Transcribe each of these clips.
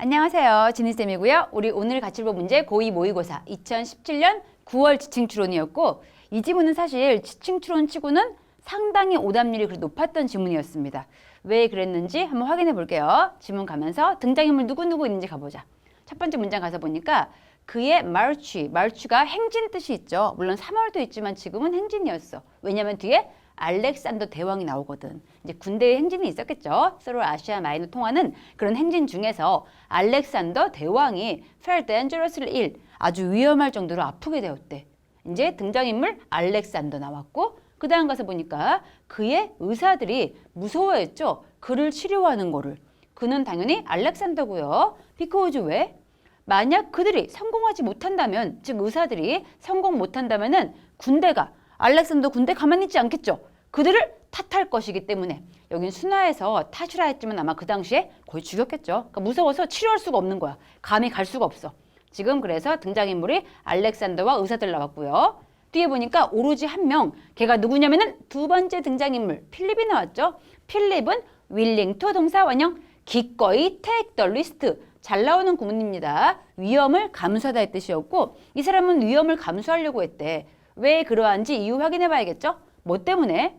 안녕하세요. 지니쌤이고요. 우리 오늘 같이 볼 문제 고2 모의고사 2017년 9월 지층추론이었고 이 지문은 사실 지층추론 치고는 상당히 오답률이 그래도 높았던 지문이었습니다. 왜 그랬는지 한번 확인해 볼게요. 지문 가면서 등장인물 누구누구 있는지 가보자. 첫 번째 문장 가서 보니까 그의 말취, 말취가 행진 뜻이 있죠. 물론 3월도 있지만 지금은 행진이었어. 왜냐면 뒤에 알렉산더 대왕이 나오거든. 이제 군대에 행진이 있었겠죠. 서로 아시아 마이너 통하는 그런 행진 중에서 알렉산더 대왕이 fell dangerously ill, 아주 위험할 정도로 아프게 되었대. 이제 등장인물 알렉산더 나왔고 그 다음 가서 보니까 그의 의사들이 무서워했죠. 그를 치료하는 거를. 그는 당연히 알렉산더고요. 비코즈 왜? 만약 그들이 성공하지 못한다면, 즉 의사들이 성공 못한다면은 군대가 알렉산더 군대 가만히 있지 않겠죠. 그들을 탓할 것이기 때문에 여긴 순화해서 탓이라 했지만 아마 그 당시에 거의 죽였겠죠. 그러니까 무서워서 치료할 수가 없는 거야. 감히 갈 수가 없어. 지금 그래서 등장인물이 알렉산더와 의사들 나왔고요. 뒤에 보니까 오로지 한 명, 걔가 누구냐면은 두 번째 등장인물 필립이 나왔죠. 필립은 윌링 투 동사 원형 기꺼이 take the risk 잘 나오는 구문입니다. 위험을 감수하다 의 뜻이었고 이 사람은 위험을 감수하려고 했대. 왜 그러한지 이유 확인해 봐야겠죠? 뭐 때문에?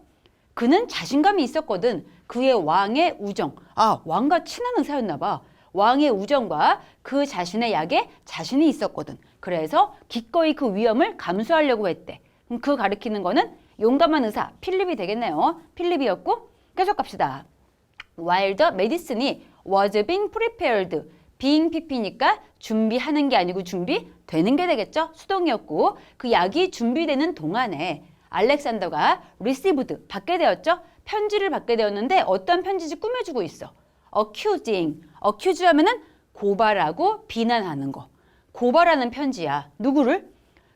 그는 자신감이 있었거든. 그의 왕의 우정. 아, 왕과 친한 의사였나 봐. 왕의 우정과 그 자신의 약에 자신이 있었거든. 그래서 기꺼이 그 위험을 감수하려고 했대. 그럼 그 가리키는 거는 용감한 의사 필립이 되겠네요. 필립이었고 계속 갑시다. While the medicine이 was being prepared. Being pp니까 준비하는 게 아니고 준비되는 게 되겠죠. 수동이었고 그 약이 준비되는 동안에 알렉산더가 received 받게 되었죠. 편지를 받게 되었는데 어떤 편지지 꾸며주고 있어. accusing. accuse 하면은 고발하고 비난하는 거. 고발하는 편지야. 누구를?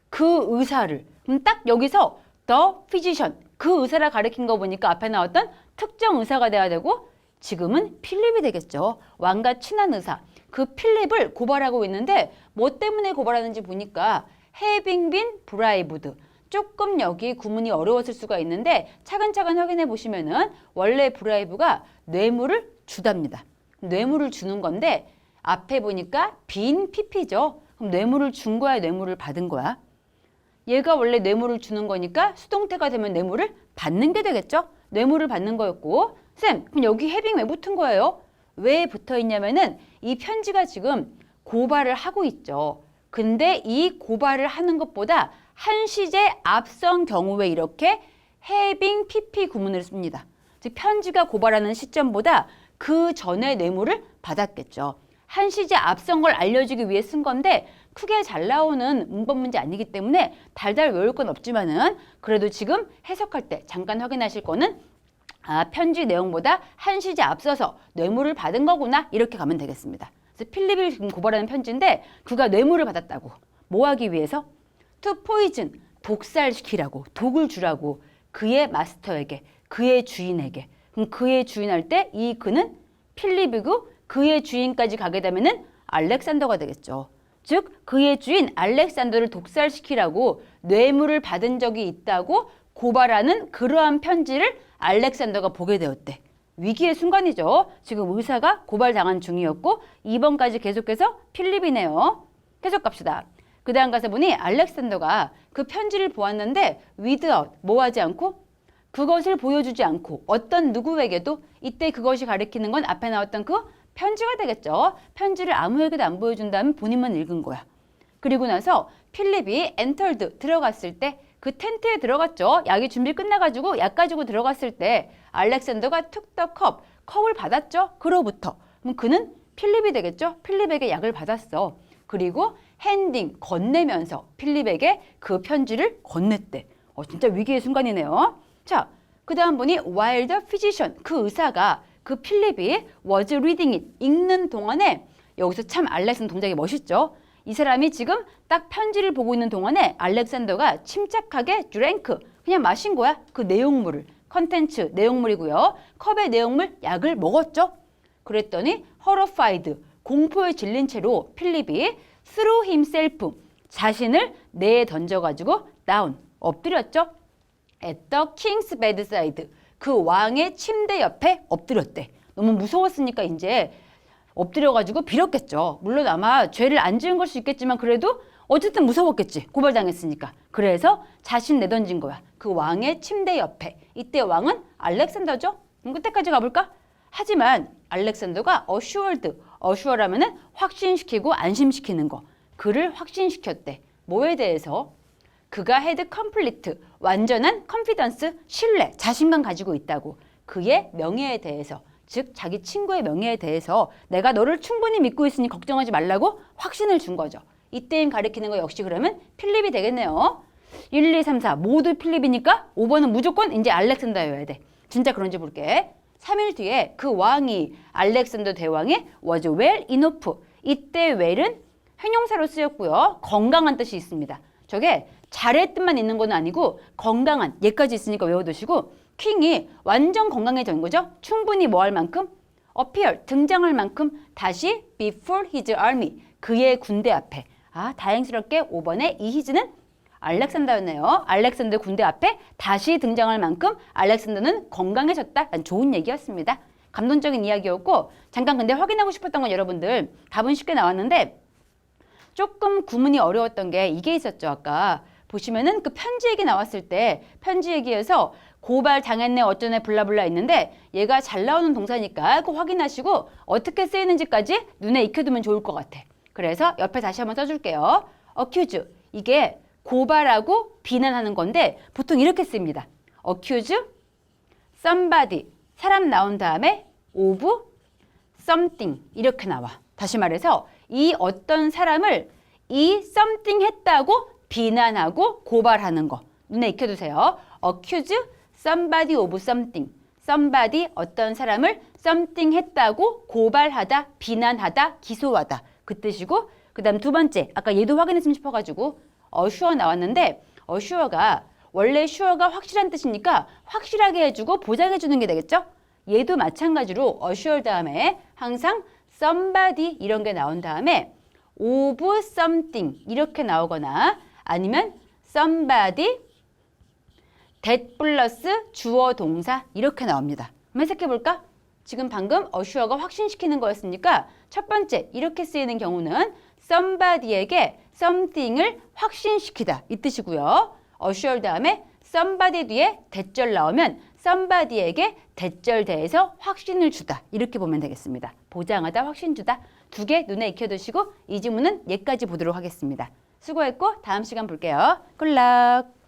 그 의사를. 그럼 딱 여기서 the physician. 그 의사를 가리킨 거 보니까 앞에 나왔던 특정 의사가 돼야 되고 지금은 필립이 되겠죠. 왕과 친한 의사. 그 필립을 고발하고 있는데 뭐 때문에 고발하는지 보니까 having been bribed. 조금 여기 구문이 어려웠을 수가 있는데 차근차근 확인해 보시면은 원래 브라이브가 뇌물을 주답니다. 뇌물을 주는 건데 앞에 보니까 빈 PP죠. 그럼 뇌물을 준 거야, 뇌물을 받은 거야? 얘가 원래 뇌물을 주는 거니까 수동태가 되면 뇌물을 받는 게 되겠죠? 뇌물을 받는 거였고 쌤, 그럼 여기 해빙 왜 붙은 거예요? 왜 붙어 있냐면은 이 편지가 지금 고발을 하고 있죠. 근데 이 고발을 하는 것보다 한시제 앞선 경우에 이렇게 having pp 구문을 씁니다. 즉 편지가 고발하는 시점보다 그 전에 뇌물을 받았겠죠. 한시제 앞선 걸 알려주기 위해 쓴 건데 크게 잘 나오는 문법 문제 아니기 때문에 달달 외울 건 없지만은 그래도 지금 해석할 때 잠깐 확인하실 거는 아, 편지 내용보다 한 시제 앞서서 뇌물을 받은 거구나 이렇게 가면 되겠습니다. 그래서 필립이 지금 고발하는 편지인데 그가 뇌물을 받았다고 뭐 하기 위해서? to poison 독살시키라고 독을 주라고 그의 마스터에게 그의 주인에게 그럼 그의 주인 할 때 이 그는 필립이고 그의 주인까지 가게 되면은 알렉산더가 되겠죠. 즉 그의 주인 알렉산더를 독살시키라고 뇌물을 받은 적이 있다고 고발하는 그러한 편지를 알렉산더가 보게 되었대. 위기의 순간이죠. 지금 의사가 고발당한 중이었고 2번까지 계속해서 필립이네요. 계속 갑시다. 그 다음 가서 보니 알렉산더가 그 편지를 보았는데 without 뭐 하지 않고 그것을 보여주지 않고 어떤 누구에게도 이때 그것이 가리키는 건 앞에 나왔던 그 편지가 되겠죠. 편지를 아무에게도 안 보여준다면 본인만 읽은 거야. 그리고 나서 필립이 엔터드 들어갔을 때 그 텐트에 들어갔죠. 약이 준비 끝나가지고 약 가지고 들어갔을 때 알렉산더가 툭더 컵, 컵을 받았죠. 그로부터. 그럼 그는 필립이 되겠죠. 필립에게 약을 받았어. 그리고 핸딩, 건네면서 필립에게 그 편지를 건넸대. 어, 진짜 위기의 순간이네요. 자, 그 다음 while the physician, 그 의사가 그 필립이 was reading it, 읽는 동안에 여기서 참 알렉산 동작이 멋있죠. 이 사람이 지금 딱 편지를 보고 있는 동안에 알렉산더가 침착하게 드랭크 그냥 마신 거야. 그 내용물을 컨텐츠 내용물이고요. 컵의 내용물 약을 먹었죠. 그랬더니 horrified 공포에 질린 채로 필립이 through himself 자신을 내에 던져가지고 down 엎드렸죠. at king's bedside 그 왕의 침대 옆에 엎드렸대. 너무 무서웠으니까 이제 엎드려가지고 빌었겠죠. 물론 아마 죄를 안 지은 걸 수 있겠지만 그래도 어쨌든 무서웠겠지. 고발당했으니까. 그래서 자신 내던진 거야. 그 왕의 침대 옆에. 이때 왕은 알렉산더죠. 그때까지 가볼까? 하지만 알렉산더가 어슈얼드, 어슈어라면은 확신시키고 안심시키는 거. 그를 확신시켰대. 뭐에 대해서? 그가 헤드 컴플리트, 완전한 컨피던스, 신뢰, 자신감 가지고 있다고. 그의 명예에 대해서, 즉 자기 친구의 명예에 대해서 내가 너를 충분히 믿고 있으니 걱정하지 말라고 확신을 준 거죠. 이때임 가리키는 거 역시 그러면 필립이 되겠네요. 1, 2, 3, 4 모두 필립이니까 5번은 무조건 이제 알렉산더여야 돼. 진짜 그런지 볼게. 3일 뒤에 그 왕이 알렉산더 대왕의 was well enough. 이때 well은 형용사로 쓰였고요. 건강한 뜻이 있습니다. 저게 잘의 뜻만 있는 건 아니고 건강한 얘까지 있으니까 외워두시고 킹이 완전 건강해진 거죠. 충분히 뭐 할 만큼 appear 등장할 만큼 다시 before his army 그의 군대 앞에 아 다행스럽게 5번에 이 히즈는 알렉산더였네요. 알렉산더 군대 앞에 다시 등장할 만큼 알렉산더는 건강해졌다. 좋은 얘기였습니다. 감동적인 이야기였고 잠깐 근데 확인하고 싶었던 건 여러분들 답은 쉽게 나왔는데 조금 구문이 어려웠던 게 이게 있었죠. 아까 보시면은 그 편지 얘기 나왔을 때 편지 얘기에서 고발 당했네 어쩌네 블라블라 있는데 얘가 잘 나오는 동사니까 꼭 확인하시고 어떻게 쓰이는지까지 눈에 익혀두면 좋을 것 같아. 그래서 옆에 다시 한번 써줄게요. accuse 이게 고발하고 비난하는 건데 보통 이렇게 씁니다. accuse somebody 사람 나온 다음에 of something 이렇게 나와. 다시 말해서 이 어떤 사람을 이 something 했다고 비난하고 고발하는 거 눈에 익혀두세요. accuse somebody of something. somebody 어떤 사람을 something 했다고 고발하다, 비난하다, 기소하다 그 뜻이고 그다음 두 번째 아까 얘도 확인했으면 싶어 가지고 어슈어 나왔는데 어슈어가 원래 슈어가 확실한 뜻이니까 확실하게 해주고 보장해 주는 게 되겠죠? 얘도 마찬가지로 어슈어 다음에 항상 somebody 이런 게 나온 다음에 of something 이렇게 나오거나 아니면 somebody that 플러스 주어 동사 이렇게 나옵니다. 한번 해석해 볼까? 지금 방금 어슈어가 확신시키는 거였으니까 첫 번째 이렇게 쓰이는 경우는 somebody에게 something을 확신시키다 이 뜻이고요. 어슈어 다음에 somebody 뒤에 대절 나오면 somebody에게 대절 대해서 확신을 주다 이렇게 보면 되겠습니다. 보장하다 확신 주다 두 개 눈에 익혀두시고 이 지문은 얘까지 보도록 하겠습니다. 수고했고 다음 시간 볼게요. 굿락